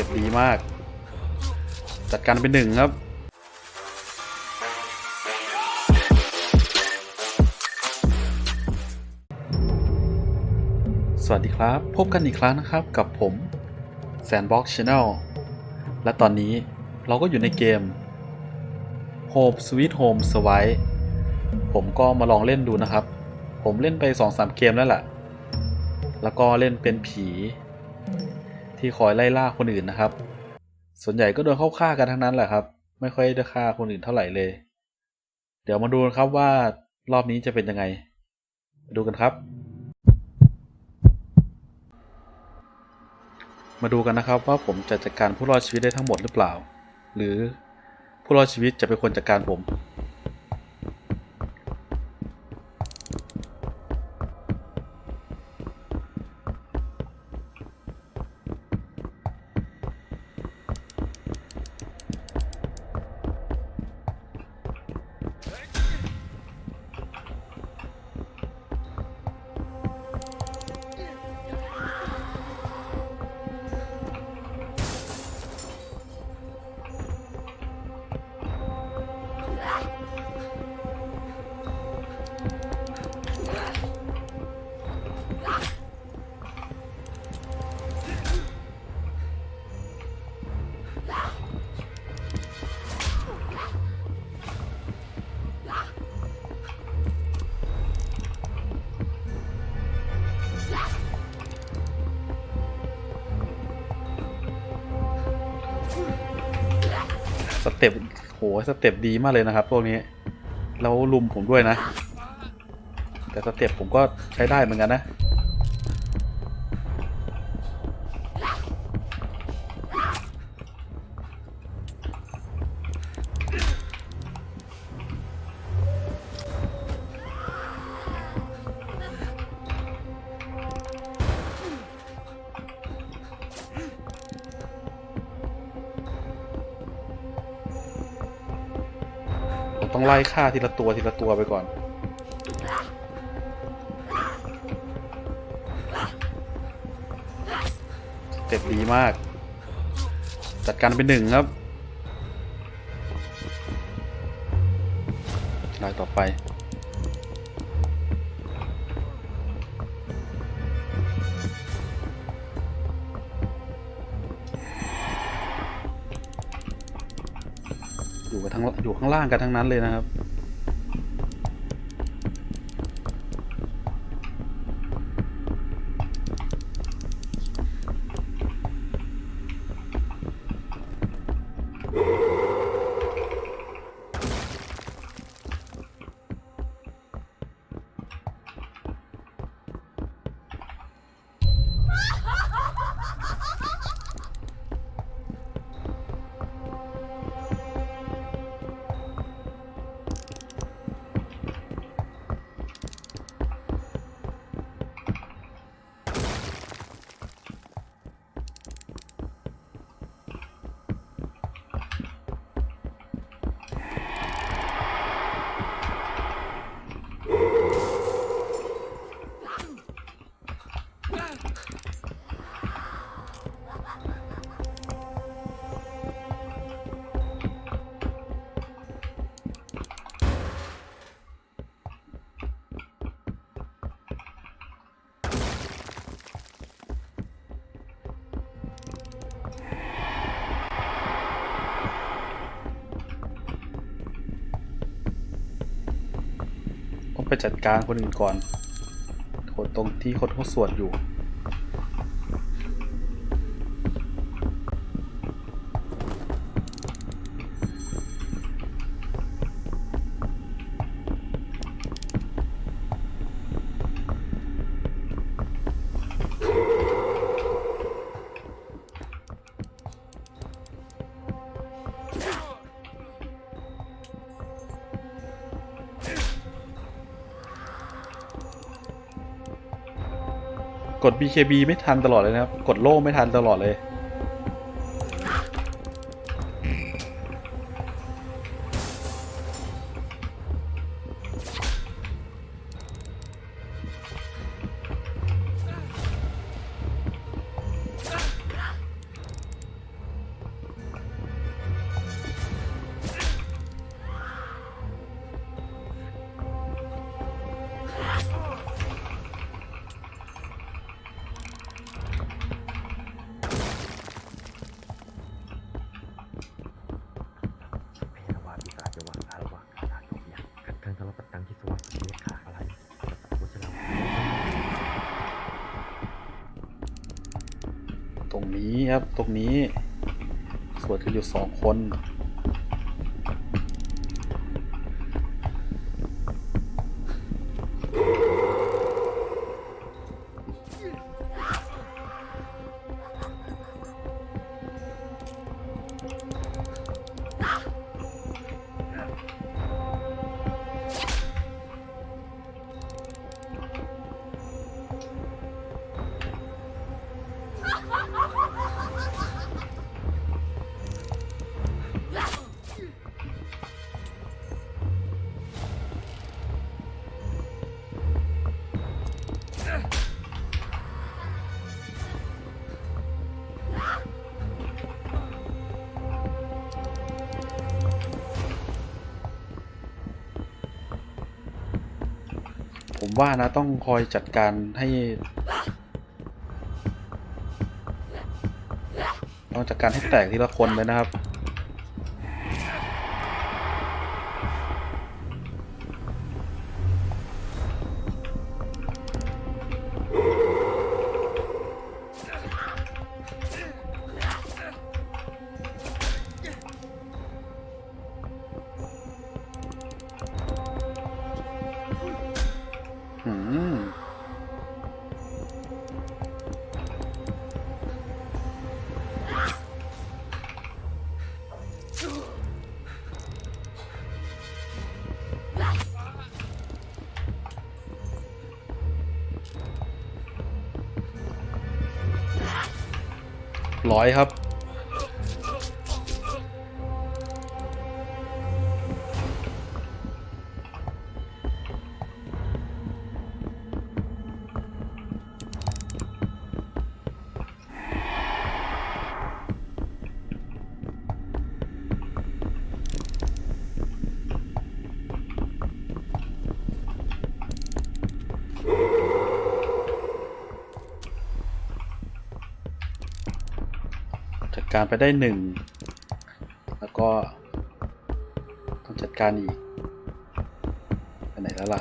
ต็ปดีมาก จัดการเป็นหนึ่งครับสวัสดีครับ พบกันอีกครั้งนะครับกับผม Sandbox Channel และตอนนี้เราก็อยู่ในเกม Home Sweet Home s w i t e ผมก็มาลองเล่นดูนะครับ ผมเล่นไป 2-3 เกมแล้วแหละแล้วก็เล่นเป็นผี ที่คอยไล่ล่าคนอื่นนะครับ ส่วนใหญ่ก็โดนเข้าฆ่ากันทั้งนั้นแหละครับ ไม่ค่อยได้ฆ่าคนอื่นเท่าไหร่เลย เดี๋ยวมาดูนะครับว่ารอบนี้จะเป็นยังไงมาดูกันครับ มาดูกันนะครับว่าผมจะจัดการผู้รอดชีวิตได้ทั้งหมดหรือเปล่า หรือผู้รอดชีวิตจะเป็นคนจัดการผม เต็ปโหสเต็ปดีมากเลยนะครับพวกนี้แล้วลุมผมด้วยนะ แต่สเต็ปผมก็ใช้ได้เหมือนกันนะ ต้องไล่ฆ่าทีละตัวทีละตัวไปก่อน เต็บดีมาก จัดการเป็นหนึ่งครับลายต่อไป อยู่กันทั้งอยู่ข้างล่างกันทั้งนั้นเลยนะครับ ไปจัดการคนอื่นก่อนคนตรงที่คนเขาสวดอยู่ กด BKB ไม่ทันตลอดเลยนะครับ กดโล่ไม่ทันตลอดเลย ครับ ตรงนี้สวดกันอยู่สองคน ว่านะต้องคอยจัดการให้ต้องจัดการให้แตกทีละคนเลยนะครับ ร้อยครับ การไปได้หนึ่งแล้วก็ต้องจัดการอีกไปไหนแล้วล่ะ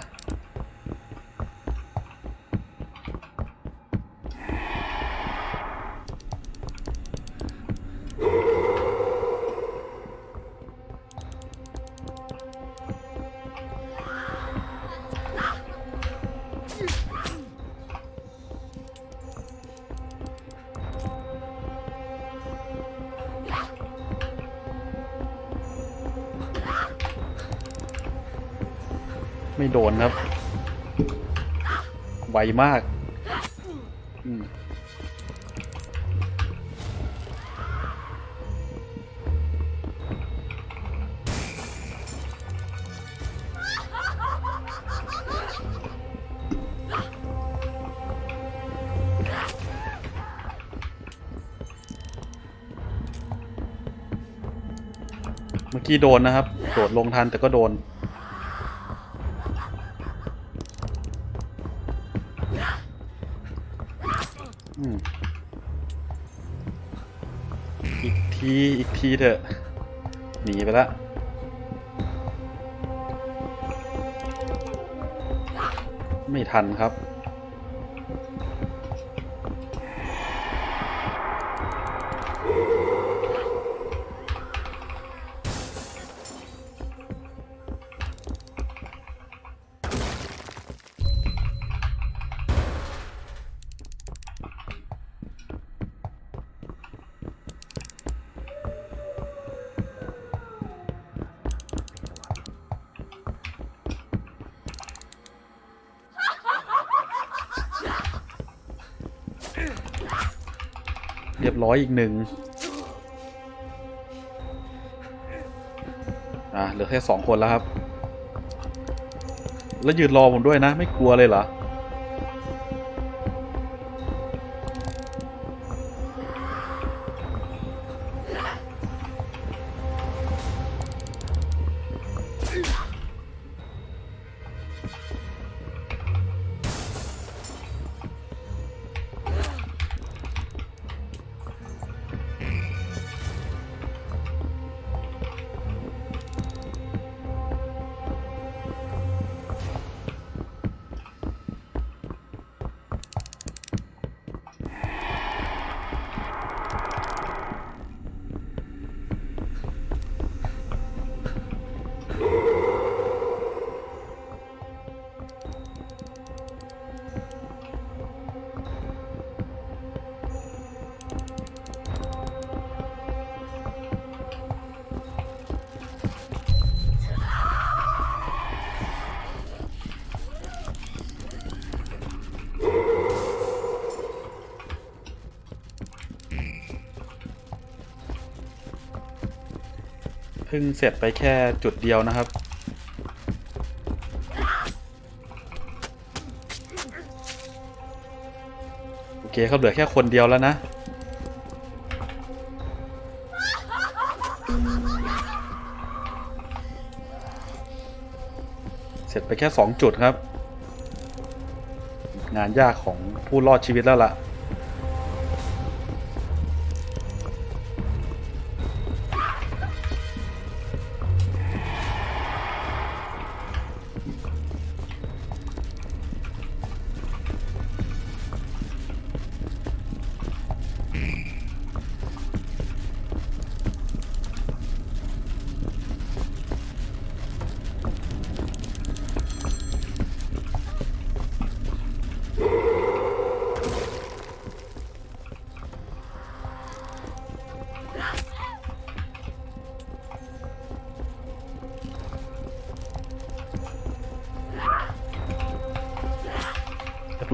ไม่โดนครับ ไวมากอืมเมื่อกี้โดนนะครับ โดดลงทันแต่ก็โดน ทีอีกทีเถอะหนีไปละไม่ทันครับ ร้อยอีกหนึ่งอะเหลือแค่สองคนแล้วครับ แล้วยืนรอผมด้วยนะ ไม่กลัวเลยเหรอ เพิ่งเสร็จไปแค่จุดเดียวนะครับ โอเคครับเหลือแค่คนเดียวแล้วนะ เสร็จไปแค่สองจุดครับ งานยากของผู้รอดชีวิตแล้วล่ะ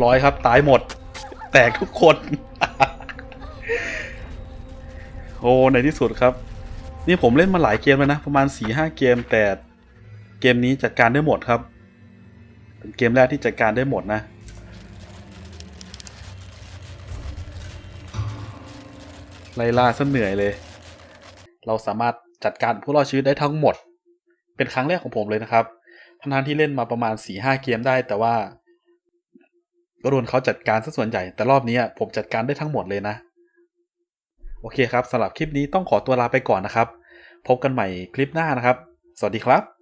ร้อยครับ ตายหมด แตกทุกคน โอ้ในที่สุดครับ นี่ผมเล่นมาหลายเกมแล้วนะ ประมาณ4ี่ห้าเกมแต่เกมนี้จัดการได้หมดครับ เป็นเกมแรกที่จัดการได้หมดนะไล่ล่าซะเหนื่อยเลย เราสามารถจัดการผู้รอดชีวิตได้ทั้งหมด เป็นครั้งแรกของผมเลยนะครับทั้งที่เล่นมาประมาณ4ี่ห้าเกมได้ แต่ว่า ก็โดนเขาจัดการซะส่วนใหญ่ แต่รอบนี้ผมจัดการได้ทั้งหมดเลยนะ โอเคครับสำหรับคลิปนี้ต้องขอตัวลาไปก่อนนะครับ พบกันใหม่คลิปหน้านะครับ สวัสดีครับ